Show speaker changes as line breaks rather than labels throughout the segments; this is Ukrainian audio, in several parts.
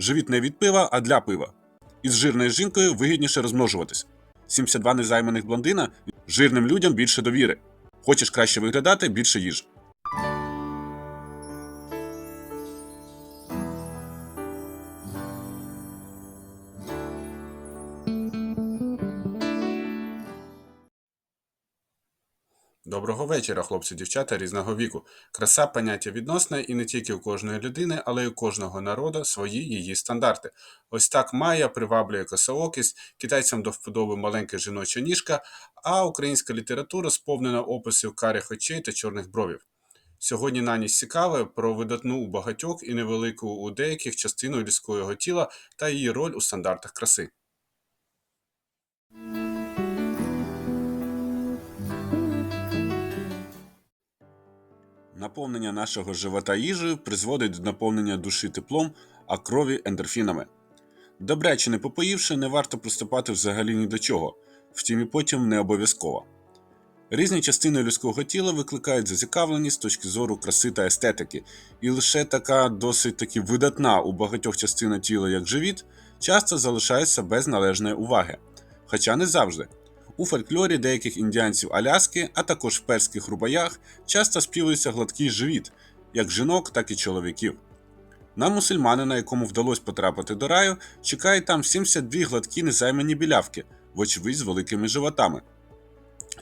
Живіт не від пива, а для пива. Із жирною жінкою вигідніше розмножуватись. 72 незайманих блондина жирним людям більше довіри. Хочеш краще виглядати, більше їж. Доброго вечора, хлопці, дівчата різного віку. Краса поняття відносне і не тільки у кожної людини, але й у кожного народу свої її стандарти. Ось так Майя приваблює косоокість, китайцям до вподоби маленька жіноча ніжка, а українська література сповнена описів карих очей та чорних бровів. Сьогодні на ніч цікаве про видатну у багатьох і невелику у деяких частину людського тіла та її роль у стандартах краси. Наповнення нашого живота їжею призводить до наповнення душі теплом, а крові ендорфінами. Добряче не попоївши, не варто приступати взагалі ні до чого, втім і потім не обов'язково. Різні частини людського тіла викликають зацікавленість з точки зору краси та естетики, і лише така досить таки видатна у багатьох частинах тіла, як живіт, часто залишається без належної уваги. Хоча не завжди. У фольклорі деяких індіанців Аляски, а також в перських рубаях, часто співається гладкий живіт, як жінок, так і чоловіків. На мусульманина, якому вдалося потрапити до раю, чекають там 72 гладкі незаймані білявки, вочевидь з великими животами.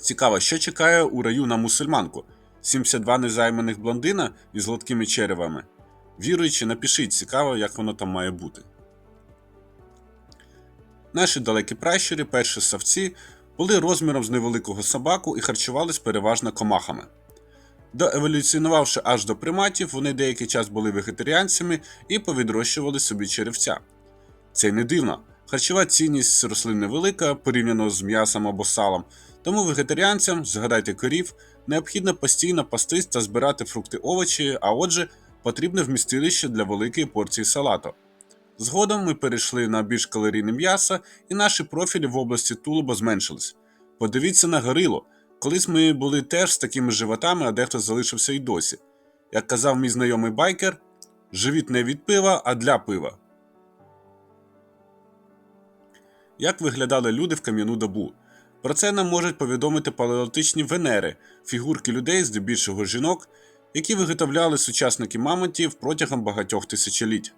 Цікаво, що чекає у раю на мусульманку: 72 незайманих блондина із гладкими черевами. Віруючи, напишіть, цікаво, як воно там має бути. Наші далекі пращури, перші савці, були розміром з невеликого собаку і харчувались переважно комахами. Доеволюціонувавши аж до приматів, вони деякий час були вегетаріанцями і повідрощували собі черевця. Це не дивно. Харчова цінність рослин невелика порівняно з м'ясом або салом, тому вегетаріанцям, згадайте корів, необхідно постійно пастись та збирати фрукти овочі, а отже, потрібне вмістилище для великої порції салату. Згодом ми перейшли на більш калорійне м'ясо, і наші профілі в області тулуба зменшились. Подивіться на горилу. Колись ми були теж з такими животами, а дехто залишився й досі. Як казав мій знайомий байкер, живіт не від пива, а для пива. Як виглядали люди в кам'яну добу? Про це нам можуть повідомити палеолітичні венери, фігурки людей, здебільшого жінок, які виготовляли сучасники мамонтів протягом багатьох тисячоліть.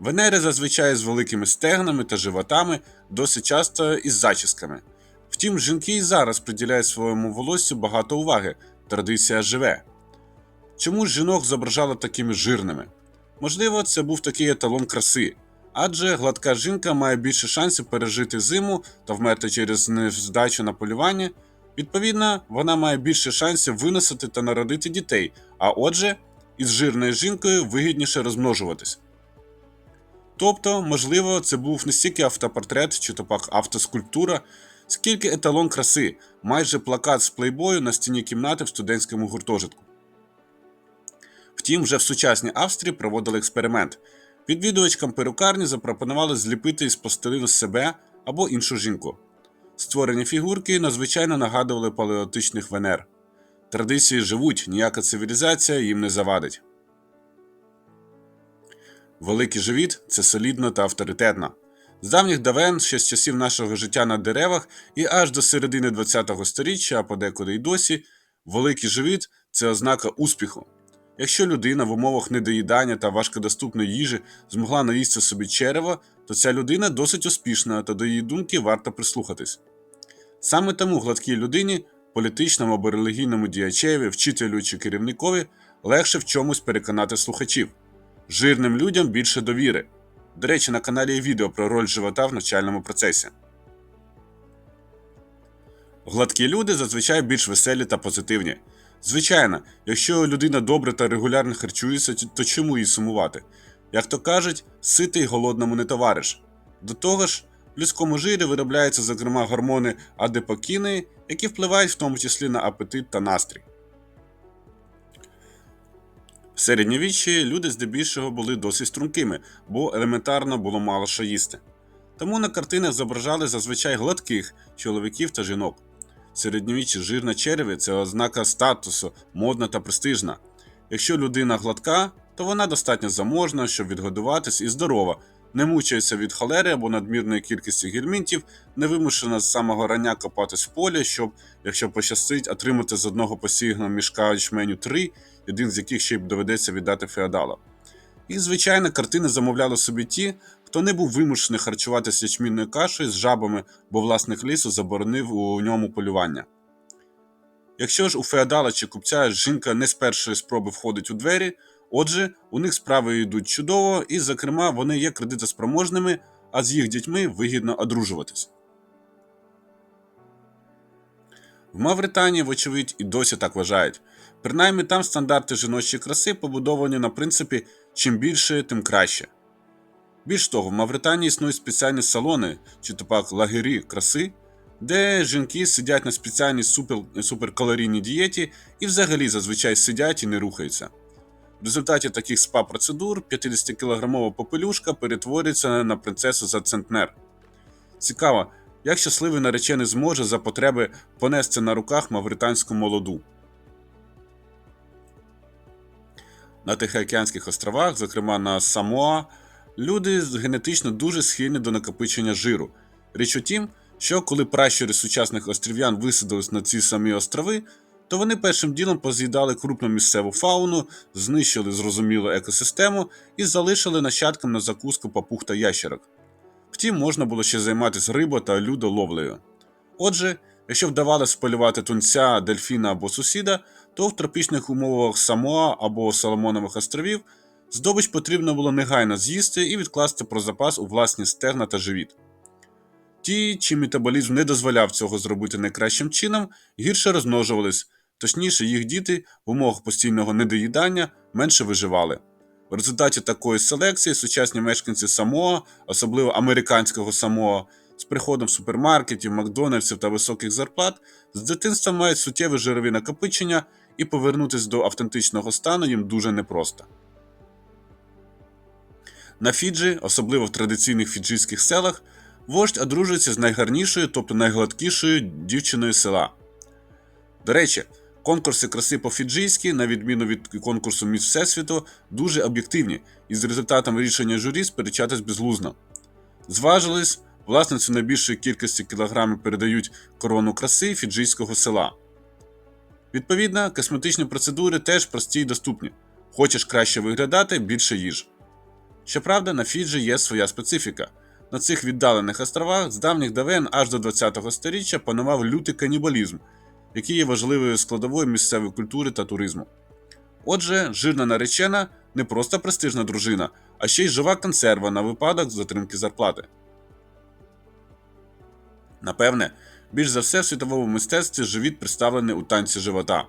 Венери зазвичай з великими стегнами та животами, досить часто із зачісками. Втім, жінки і зараз приділяють своєму волоссю багато уваги, традиція живе. Чому жінок зображали такими жирними? Можливо, це був такий еталон краси, адже гладка жінка має більше шансів пережити зиму та вмерти через невздачу на полювання. Відповідно, вона має більше шансів виносити та народити дітей, а отже, із жирною жінкою вигідніше розмножуватись. Тобто, можливо, це був не стільки автопортрет чи то пак автоскульптура, скільки еталон краси, майже плакат з плейбою на стіні кімнати в студентському гуртожитку. Втім, вже в сучасній Австрії проводили експеримент. Відвідувачкам перукарні запропонували зліпити із пластилину себе або іншу жінку. Створені фігурки надзвичайно нагадували палеотичних венер. Традиції живуть, ніяка цивілізація їм не завадить. Великий живіт це солідно та авторитетно. З давніх давен, ще з часів нашого життя на деревах і аж до середини ХХ століття, а подекуди й досі, великий живіт це ознака успіху. Якщо людина в умовах недоїдання та важкодоступної їжі змогла наїсти собі черево, то ця людина досить успішна та до її думки варто прислухатись. Саме тому гладкій людині, політичному або релігійному діячеві, вчителю чи керівникові легше в чомусь переконати слухачів. Жирним людям більше довіри. До речі, на каналі є відео про роль живота в навчальному процесі. Гладкі люди зазвичай більш веселі та позитивні. Звичайно, якщо людина добре та регулярно харчується, то чому їй сумувати? Як то кажуть, ситий голодному не товариш. До того ж, в людському жирі виробляються, зокрема, гормони адепокіни, які впливають в тому числі на апетит та настрій. В середньовіччі люди здебільшого були досить стрункими, бо елементарно було мало що їсти. Тому на картинах зображали зазвичай гладких чоловіків та жінок. В середньовіччі жирна череві це ознака статусу, модна та престижна. Якщо людина гладка, то вона достатньо заможна, щоб відгодуватись і здорова, не мучаються від холери або надмірної кількості гельмінтів, не вимушена з самого рання копатись в полі, щоб, якщо пощастить, отримати з одного посіяного мішка ячменю три, один з яких ще й доведеться віддати феодалам. І, звичайно, картини замовляли собі ті, хто не був вимушений харчуватися ячмінною кашею з жабами, бо власник лісу заборонив у ньому полювання. Якщо ж у феодала чи купця жінка не з першої спроби входить у двері, отже, у них справи йдуть чудово, і, зокрема, вони є кредитоспроможними, а з їх дітьми вигідно одружуватись. В Мавританії, вочевидь, і досі так вважають. Принаймні там стандарти жіночої краси побудовані на принципі чим більше, тим краще. Більш того, в Мавританії існують спеціальні салони чи то пак лагері краси, де жінки сидять на спеціальній супер, суперкалорійній дієті і взагалі зазвичай сидять і не рухаються. В результаті таких спа-процедур 50-кілограмова попелюшка перетворюється на принцесу за центнер. Цікаво, як щасливий наречений зможе за потреби понести на руках мавританську молоду. На Тихоокеанських островах, зокрема на Самоа, люди генетично дуже схильні до накопичення жиру. Річ у тім, що коли пращури сучасних острів'ян висадились на ці самі острови, то вони першим ділом поз'їдали крупну місцеву фауну, знищили зрозумілу екосистему і залишили нащадкам на закуску папуг та ящерок. Втім, можна було ще займатися рибо та людоловлею. Отже, якщо вдавалося полювати тунця, дельфіна або сусіда, то в тропічних умовах Самоа або Соломонових островів здобич потрібно було негайно з'їсти і відкласти про запас у власні стегна та живіт. Ті, чий метаболізм не дозволяв цього зробити найкращим чином, гірше розмножувались, точніше, їх діти в умовах постійного недоїдання менше виживали. В результаті такої селекції сучасні мешканці Самоа, особливо американського Самоа, з приходом супермаркетів, Макдональдсів та високих зарплат, з дитинства мають суттєві жирові накопичення і повернутися до автентичного стану їм дуже непросто. На Фіджі, особливо в традиційних фіджійських селах, вождь одружується з найгарнішою, тобто найгладкішою дівчиною села. До речі, конкурси краси по-фіджійськи, на відміну від конкурсу Міс Всесвіту, дуже об'єктивні, і з результатом рішення журі сперечатись безглузно. Зважились, власницю найбільшої кількості кілограмів передають корону краси фіджійського села. Відповідно, косметичні процедури теж прості й доступні. Хочеш краще виглядати більше їж. Щоправда, на Фіджі є своя специфіка. На цих віддалених островах з давніх давен аж до 20-го століття панував лютий канібалізм, який є важливою складовою місцевої культури та туризму. Отже, жирна наречена не просто престижна дружина, а ще й жива консерва на випадок затримки зарплати. Напевне, більш за все в світовому мистецтві живіт представлений у танці живота.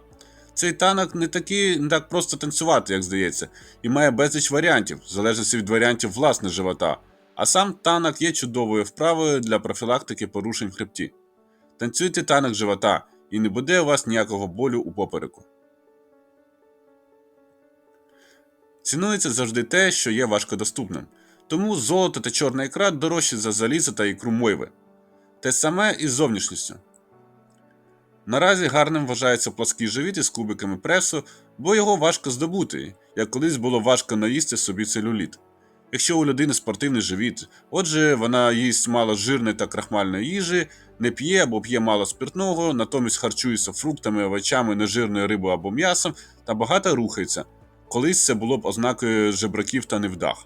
Цей танок не такий не так просто танцювати, як здається, і має безліч варіантів, в залежності від варіантів власне живота. А сам танок є чудовою вправою для профілактики порушень в хребті. Танцюйте танок живота, і не буде у вас ніякого болю у попереку. Цінується завжди те, що є важкодоступним. Тому золото та чорна ікра дорожчі за залізо та ікру мойви. Те саме і з зовнішністю. Наразі гарним вважається плоский живіт із кубиками пресу, бо його важко здобути, як колись було важко наїсти собі целюліт. Якщо у людини спортивний живіт, отже, вона їсть мало жирної та крахмальної їжі, не п'є або п'є мало спиртного, натомість харчується фруктами, овочами, нежирною рибою або м'ясом та багато рухається. Колись це було б ознакою жебраків та невдах.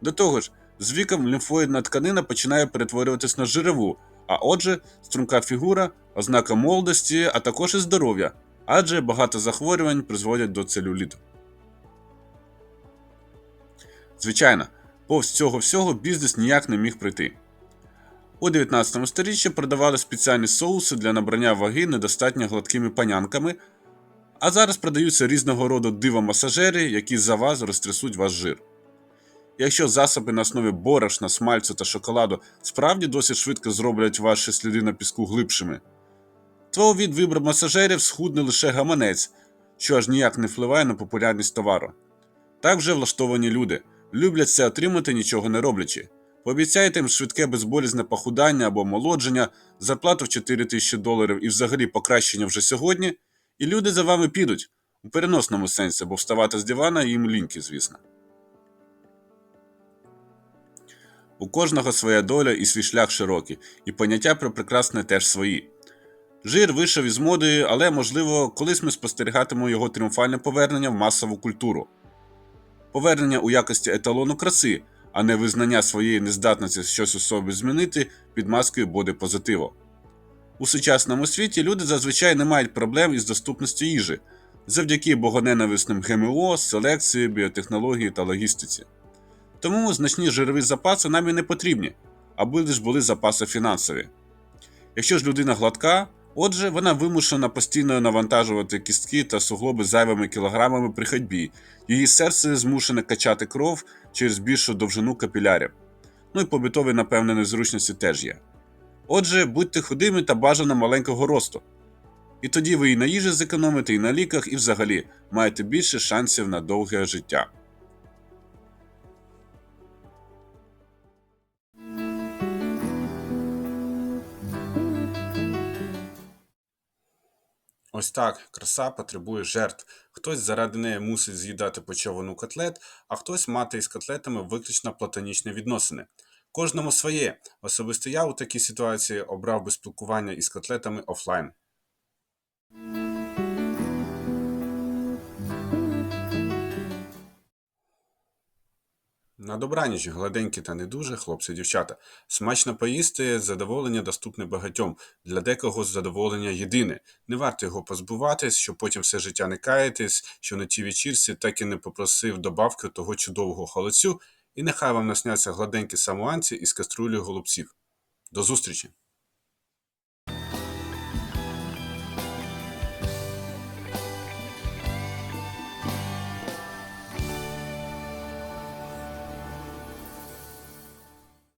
До того ж, з віком лімфоїдна тканина починає перетворюватись на жирову, а отже, струнка фігура, ознака молодості, а також і здоров'я, адже багато захворювань призводять до целюліту. Звичайно, повз цього всього бізнес ніяк не міг прийти. У 19 сторіччі продавали спеціальні соуси для набрання ваги недостатньо гладкими панянками, а зараз продаються різного роду диво-масажери, які за вас розтрясуть ваш жир. Якщо засоби на основі борошна, смальцю та шоколаду справді досить швидко зроблять ваші сліди на піску глибшими, то від вибору масажерів схудне лише гаманець, що аж ніяк не впливає на популярність товару. Так вже влаштовані люди люблять це отримати нічого не роблячи. Пообіцяйте їм швидке безболізне похудання або омолодження, зарплату в 4 тисячі доларів і взагалі покращення вже сьогодні, і люди за вами підуть у переносному сенсі, бо вставати з дивана їм ліньки, звісно. У кожного своя доля і свій шлях широкий, і поняття про прекрасне теж свої. Жир вийшов із моди, але, можливо, колись ми спостерігатимемо його тріумфальне повернення в масову культуру. Повернення у якості еталону краси, а не визнання своєї нездатності щось у собі змінити під маскою бодипозитиву. У сучасному світі люди зазвичай не мають проблем із доступністю їжі завдяки богоненависним ГМО, селекції, біотехнології та логістиці. Тому значні жирові запаси нам і не потрібні, аби лише були запаси фінансові. Якщо ж людина гладка, отже, вона вимушена постійно навантажувати кістки та суглоби зайвими кілограмами при ходьбі, її серце змушене качати кров через більшу довжину капілярів. Ну і побутові, напевне, незручності теж є. Отже, будьте худими та бажано маленького росту. І тоді ви і на їжі зекономите, і на ліках, і взагалі маєте більше шансів на довге життя. Ось так, краса потребує жертв. Хтось заради неї мусить з'їдати почовану котлет, а хтось мати із котлетами виключно платонічні відносини. Кожному своє. Особисто я у такій ситуації обрав би спілкування із котлетами офлайн. На добраніч, гладенькі та не дуже, хлопці дівчата. Смачно поїсти, задоволення доступне багатьом. Для декого задоволення єдине. Не варто його позбуватись, щоб потім все життя не каєтесь, що на тій вечірці так і не попросив добавки того чудового холодцю, і нехай вам насняться гладенькі самоанці із каструлею голубців. До зустрічі!